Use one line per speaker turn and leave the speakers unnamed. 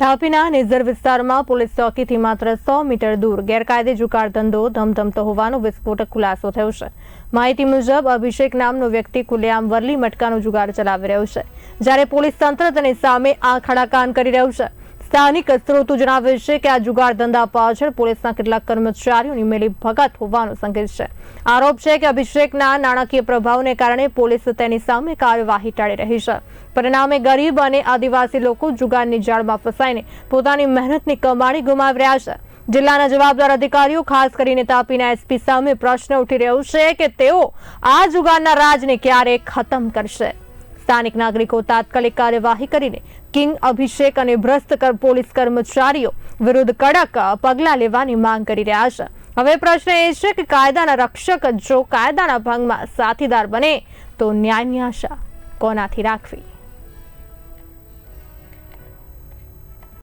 તાપીના નિઝર વિસ્તારમાં પોલીસ ચોકીથી માત્ર સો મીટર દૂર ગેરકાયદે જુગાર ધંધો ધમધમતો હોવાનો વિસ્ફોટક ખુલાસો થયો છે. માહિતી મુજબ, અભિષેક નામનો વ્યક્તિ ખુલ્લેઆમ વરલી મટકાનો જુગાર ચલાવી રહ્યો છે. જ્યારે પોલીસ તંત્ર તેની સામે આંખ ખડાકાન કરી રહ્યું છે સ્થાનિક સ્ત્રોતો જણાવે છે કે આ જુગાર ધંધા પાછળ પોલીસના કેટલાક કર્મચારીઓની મેલી ભગત હોવાનો સંકેત છે. આરોપ છે કે અભિષેકના નાણાકીય પ્રભાવને કારણે પોલીસ તેની સામે કાર્યવાહી ટાળી રહી છે. પરિણામે ગરીબ અને આદિવાસી લોકો જુગારની જાળમાં ફસાઈને પોતાની મહેનતની કમાણી ગુમાવી રહ્યા છે. જિલ્લાના જવાબદાર અધિકારીઓ, ખાસ કરીને તાપીના એસપી સામે પ્રશ્ન ઉઠી રહ્યો છે કે તેઓ આ જુગારના રાજને ક્યારે ખતમ કરશે? સ્થાનિક નાગરિકો તાત્કાલિક કાર્યવાહી કરીને કિંગ અભિષેક અને ભ્રષ્ટ પોલીસ કર્મચારીઓ વિરુદ્ધ કડક પગલાં લેવાની માંગ કરી રહ્યા છે. હવે પ્રશ્ન એ છે કે કાયદાના રક્ષક જો કાયદાના ભંગમાં સાથીદાર બને તો ન્યાયની આશા કોનાથી રાખવી?